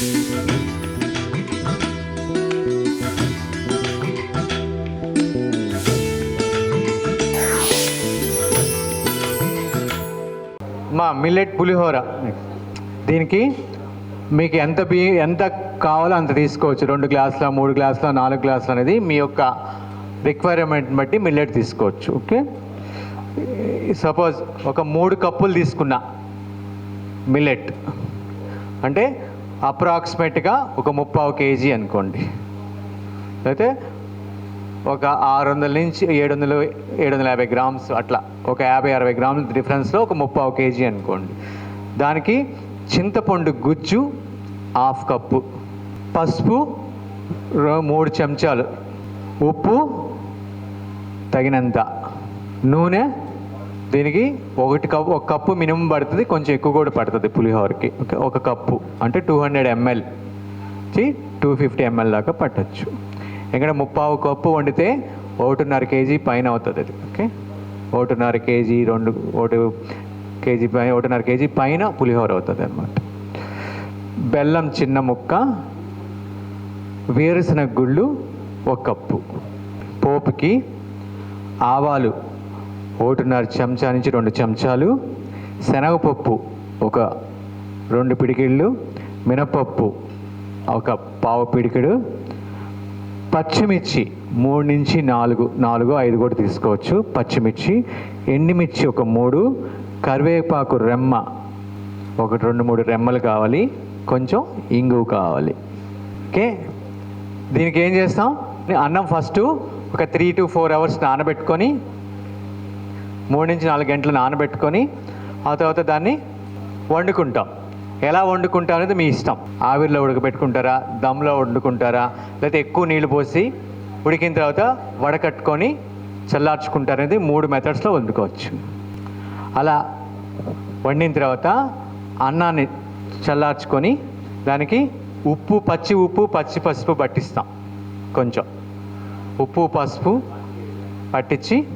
మా మిల్లెట్ పులిహోర. దీనికి మీకు ఎంత బి ఎంత కావాలో అంత తీసుకోవచ్చు. రెండు గ్లాసుల మూడు గ్లాసుల నాలుగు గ్లాసులు అనేది మీ యొక్క రిక్వైర్మెంట్ బట్టి మిల్లెట్ తీసుకోవచ్చు. ఓకే? సపోజ్ ఒక మూడు కప్పులు తీసుకున్నా మిల్లెట్ అంటే అప్రాక్సిమేట్గా ఒక ముప్పావు కేజీ అనుకోండి. అయితే ఒక ఆరు వందల నుంచి ఏడు వందలు ఏడు వందల యాభై గ్రామ్స్ అట్లా ఒక యాభై అరవై గ్రాముల డిఫరెన్స్లో ఒక ముప్పావు కేజీ అనుకోండి. దానికి చింతపండు గుజ్జు హాఫ్ కప్పు పసుపు మూడు చెంచాలు ఉప్పు తగినంత నూనె దీనికి ఒకటి కప్పు ఒక కప్పు మినిమం పడుతుంది కొంచెం ఎక్కువ కూడా పడుతుంది పులిహోరకి. ఓకే ఒక కప్పు. అంటే two hundred ML two fifty ML దాకా పట్టచ్చు. ఎందుకంటే ముప్పావు కప్పు వండితే ఒకటిన్నర కేజీ పైన అవుతుంది అది ఓకే? ఒకటిన్నర కేజీ రెండు ఒకటి కేజీ పైన ఒకటిన్నర కేజీ పైన పులిహోర అవుతుంది అనమాట బెల్లం చిన్న ముక్క వేరుశనగ గుళ్ళు ఒక కప్పు. పోపుకి ఆవాలు ఒకటిన్నర చెంచా నుంచి రెండు చెంచాలు శనగపప్పు ఒక రెండు పిడికిళ్ళు మినపప్పు ఒక పావు పిడికిడు పచ్చిమిర్చి మూడు నుంచి నాలుగు నాలుగు ఐదు కూడా తీసుకోవచ్చు. పచ్చిమిర్చి ఎండుమిర్చి ఒక మూడు కరివేపాకు రెమ్మ ఒకటి రెండు మూడు రెమ్మలు కావాలి. కొంచెం ఇంగు కావాలి. ఓకే? దీనికి ఏం చేస్తాం? అన్నం ఫస్ట్ ఒక త్రీ టు ఫోర్ అవర్స్ నానబెట్టుకొని మూడు నుంచి నాలుగు గంటలు నానబెట్టుకొని ఆ తర్వాత దాన్ని వండుకుంటాం. ఎలా వండుకుంటాం అనేది మీ ఇష్టం. ఆవిరిలో ఉడకబెట్టుకుంటారా? దమ్లో వండుకుంటారా? లేకపోతే ఎక్కువ నీళ్ళు పోసి ఉడికిన తర్వాత వడకట్టుకొని చల్లార్చుకుంటారు అనేది మూడు మెథడ్స్లో వండుకోవచ్చు. అలా వండిన తర్వాత అన్నాన్ని చల్లార్చుకొని దానికి ఉప్పు పచ్చి ఉప్పు పచ్చి పసుపు పట్టిస్తాం. కొంచెం. ఉప్పు పసుపు పట్టించి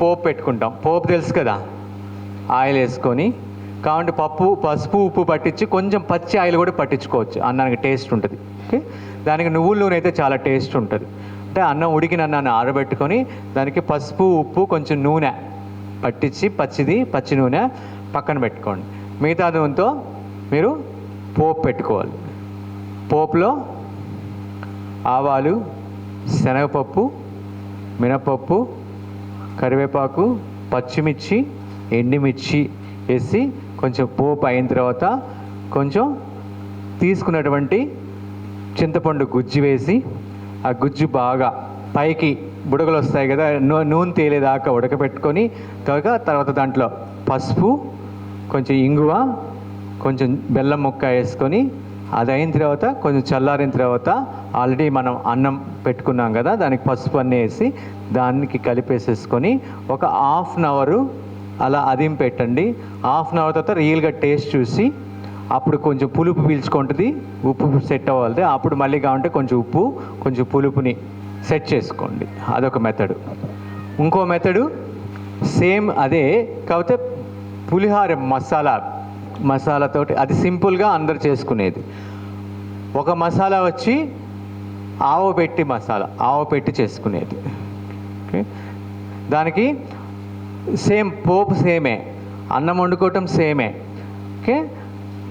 పోపు పెట్టుకుంటాం. పోపు తెలుసు కదా? ఆయిల్ వేసుకొని కాబట్టి పప్పు పసుపు ఉప్పు పట్టించి కొంచెం పచ్చి ఆయిల్ కూడా పట్టించుకోవచ్చు. అన్నానికి టేస్ట్ ఉంటుంది. ఓకే? దానికి నువ్వుల నూనె అయితే చాలా టేస్ట్ ఉంటుంది. అంటే అన్నం ఉడికిన అన్నాన్ని ఆరబెట్టుకొని దానికి పసుపు ఉప్పు కొంచెం నూనె పట్టించి పచ్చిది పచ్చి నూనె పక్కన పెట్టుకోండి. మిగతా నూనెతో మీరు పోపు పెట్టుకోవాలి. పోపులో ఆవాలు శనగపప్పు మినపప్పు కరివేపాకు పచ్చిమిర్చి ఎండుమిర్చి వేసి కొంచెం పోపు అయిన తర్వాత కొంచెం తీసుకున్నటువంటి చింతపండు గుజ్జు వేసి ఆ గుజ్జు బాగా పైకి బుడగలు వస్తాయి కదా నూ నూనె తేలేదాకా ఉడకబెట్టుకొని త్వరగా తర్వాత దాంట్లో పసుపు కొంచెం ఇంగువ కొంచెం బెల్లం ముక్క వేసుకొని అది అయిన తర్వాత కొంచెం చల్లారిన తర్వాత ఆల్రెడీ మనం అన్నం పెట్టుకున్నాం కదా దానికి పసుపు అన్నీ వేసి దానికి కలిపేసేసుకొని ఒక హాఫ్ అన్ అవరు అలా అదిం పెట్టండి. హాఫ్ అన్ అవర్ తర్వాత రియల్గా టేస్ట్ చూసి అప్పుడు కొంచెం పులుపు పీల్చుకుంటుంది ఉప్పు సెట్ అవ్వాలి. అప్పుడు మళ్ళీ కావంటే కొంచెం ఉప్పు కొంచెం పులుపుని సెట్ చేసుకోండి. అదొక మెథడు ఇంకో మెథడు సేమ్ అదే కాకపోతే పులిహార మసాలా మసాలాతోటి అది సింపుల్గా అందరు చేసుకునేది. ఒక మసాలా వచ్చి ఆవు పెట్టి మసాలా ఆవు పెట్టి చేసుకునేది. దానికి సేమ్ పోపు సేమే అన్నం వండుకోవటం సేమే. ఓకే?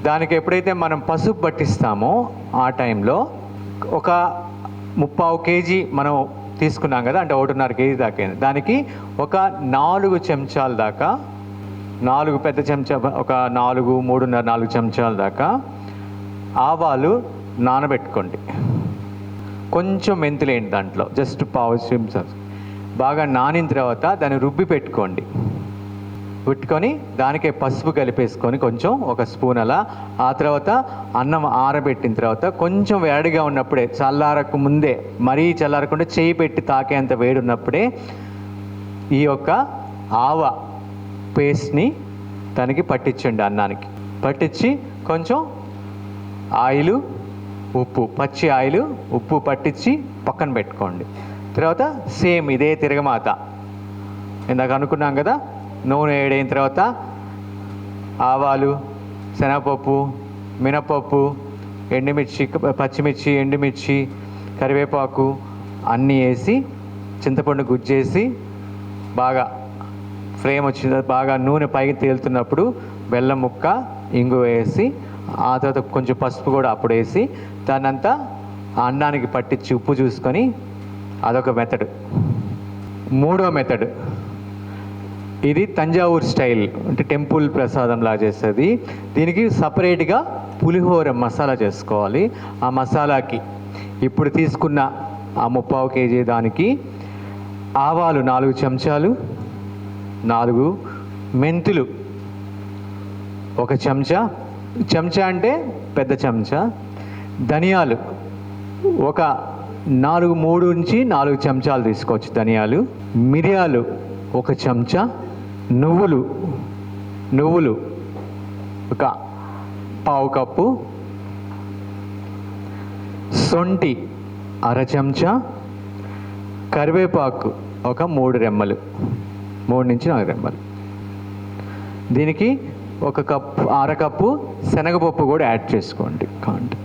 దానికి ఎప్పుడైతే మనం పసుపు పట్టిస్తామో ఆ టైంలో ఒక ముప్పావు కేజీ మనం తీసుకున్నాం కదా అంటే ఒకటిన్నర కేజీ దాకా దానికి ఒక నాలుగు చెంచాల దాకా నాలుగు పెద్ద చెంచా ఒక నాలుగు మూడున్నర నాలుగు చెంచాల దాకా ఆవాలు నానబెట్టుకోండి. కొంచెం మెంతులేండి దాంట్లో జస్ట్ పావు చెంచా. బాగా నానిన తర్వాత దాన్ని రుబ్బి పెట్టుకోండి. పెట్టుకొని దానికే పసుపు కలిపేసుకొని కొంచెం ఒక స్పూన్ అలా ఆ తర్వాత అన్నం ఆరబెట్టిన తర్వాత కొంచెం వేడిగా ఉన్నప్పుడే చల్లారకు ముందే మరీ చల్లారకుండా చేయి పెట్టి తాకేంత వేడి ఉన్నప్పుడే ఈ యొక్క ఆవ పేస్ట్ని దానికి పట్టించండి అన్నానికి. పట్టించి కొంచెం ఆయిల్ ఉప్పు పచ్చి ఆయిల్ ఉప్పు పట్టించి పక్కన పెట్టుకోండి. తర్వాత సేమ్ ఇదే తిరగమాత. ఇందాక అనుకున్నాం కదా నూనె వేడైన తర్వాత ఆవాలు శనగపప్పు మినపప్పు ఎండుమిర్చి పచ్చిమిర్చి ఎండుమిర్చి కరివేపాకు అన్నీ వేసి చింతపండు గుజ్జేసి బాగా ఫ్లేమ్ వచ్చిన బాగా నూనె పైకి తేలుతున్నప్పుడు బెల్లం ముక్క ఇంగు వేసి ఆ తర్వాత కొంచెం పసుపు కూడా అప్పుడు వేసి దాన్నంతా ఆ అన్నానికి పట్టించి ఉప్పు చూసుకొని అదొక మెథడ్ మూడో మెథడ్ ఇది తంజావూర్ స్టైల్ అంటే టెంపుల్ ప్రసాదం లా చేస్తుంది దీనికి సపరేట్గా పులిహోర మసాలా చేసుకోవాలి. ఆ మసాలాకి ఇప్పుడు తీసుకున్న ఆ ముప్పావు కేజీ దానికి ఆవాలు నాలుగు చెంచాలు నాలుగు మెంతులు. ఒక చెంచా. చెంచా అంటే పెద్ద చెంచా. ధనియాలు. ఒక నాలుగు మూడు నుంచి నాలుగు చెంచాలు తీసుకోవచ్చు ధనియాలు. మిరియాలు. ఒక చెంచా. నువ్వులు. నువ్వులు. ఒక పావు కప్పు. సొంటి. అర చెంచా. కరివేపాకు. ఒక మూడు రెమ్మలు. మూడు నుంచి నాలుగు రెమ్మలు దీనికి ఒక కప్పు అరకప్పు శనగపప్పు కూడా యాడ్ చేసుకోండి. కాంట్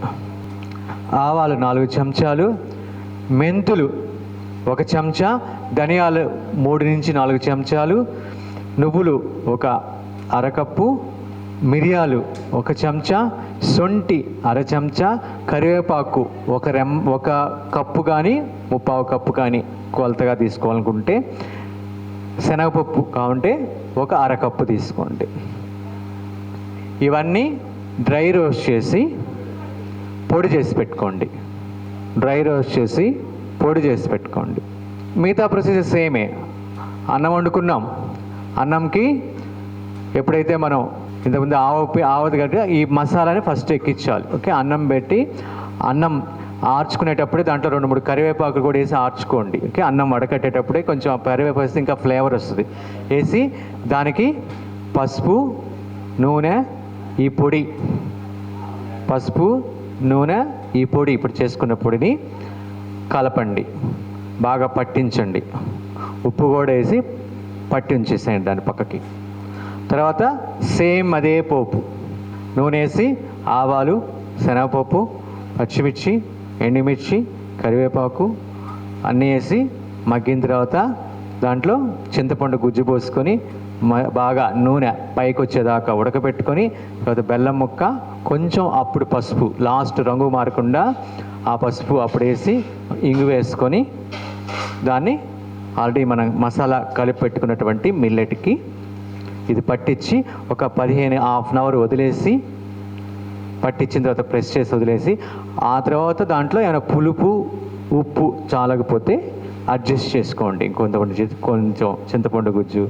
ఆవాలు నాలుగు చెంచాలు మెంతులు ఒక చెంచా ధనియాలు మూడు నుంచి నాలుగు చెంచాలు నువ్వులు ఒక అరకప్పు మిరియాలు ఒక చెంచా సొంటి అర చెంచా కరివేపాకు ఒక రెమ్ ఒక కప్పు కానీ ముప్పావు కప్పు కానీ కొలతగా తీసుకోవాలనుకుంటే శనగపప్పు కావుంటే ఒక అరకప్పు తీసుకోండి. ఇవన్నీ డ్రై రోస్ట్ చేసి పొడి చేసి పెట్టుకోండి. డ్రై రోస్ట్ చేసి పొడి చేసి పెట్టుకోండి. మిగతా ప్రొసీజర్ సేమే. అన్నం వండుకున్నాం. అన్నంకి ఎప్పుడైతే మనం ఇంతకుముందు ఆవు ఆవది కట్టి ఈ మసాలాని ఫస్ట్ ఎక్కించాలి. ఓకే అన్నం పెట్టి అన్నం ఆర్చుకునేటప్పుడే దాంట్లో రెండు మూడు కరివేపాకు కూడా వేసి ఆర్చుకోండి. ఓకే? అన్నం వడకట్టేటప్పుడే కొంచెం ఆ కరివేపాకు వేస్తే ఇంకా ఫ్లేవర్ వస్తుంది. వేసి దానికి పసుపు నూనె ఈ పొడి. పసుపు నూనె ఈ పొడి ఇప్పుడు చేసుకున్న పొడిని కలపండి. బాగా పట్టించండి. ఉప్పు కూడా వేసి పట్టించేసేయండి దాని పక్కకి. తర్వాత సేమ్ అదే పోపు. నూనె వేసి ఆవాలు శనగపప్పు పచ్చిమిర్చి ఎండుమిర్చి కరివేపాకు అన్నీ వేసి మగ్గిన తర్వాత దాంట్లో చింతపండు గుజ్జు పోసుకొని బాగా నూనె పైకి వచ్చేదాకా ఉడకబెట్టుకొని తర్వాత బెల్లం ముక్క కొంచెం అప్పుడు పసుపు లాస్ట్ రంగు మారకుండా ఆ పసుపు అప్పుడు వేసి ఇంగు వేసుకొని దాన్ని ఆల్రెడీ మనం మసాలా కలిపి పెట్టుకున్నటువంటి మిల్లెట్కి ఇది పట్టించి ఒక పదిహేను హాఫ్ అన్ అవర్ వదిలేసి పట్టించిన తర్వాత ప్రెస్ చేసి వదిలేసి ఆ తర్వాత దాంట్లో ఏమైనా పులుపు ఉప్పు చాలకపోతే అడ్జస్ట్ చేసుకోండి. ఇంకొంతమంది కొంచెం చింతపండు గుజ్జు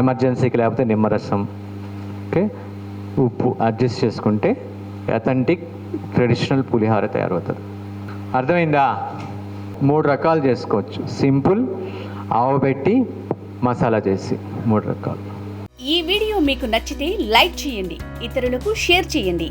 ఎమర్జెన్సీకి లేకపోతే నిమ్మరసం ఓకే? ఉప్పు అడ్జస్ట్ చేసుకుంటే అథెంటిక్ ట్రెడిషనల్ పులిహార తయారవుతుంది. అర్థమైందా? మూడు రకాలు చేసుకోవచ్చు. సింపుల్ ఆవబెట్టి మసాలా చేసి మూడు రకాలు. ఈ వీడియో మీకు నచ్చితే లైక్ చేయండి ఇతరులకు షేర్ చేయండి.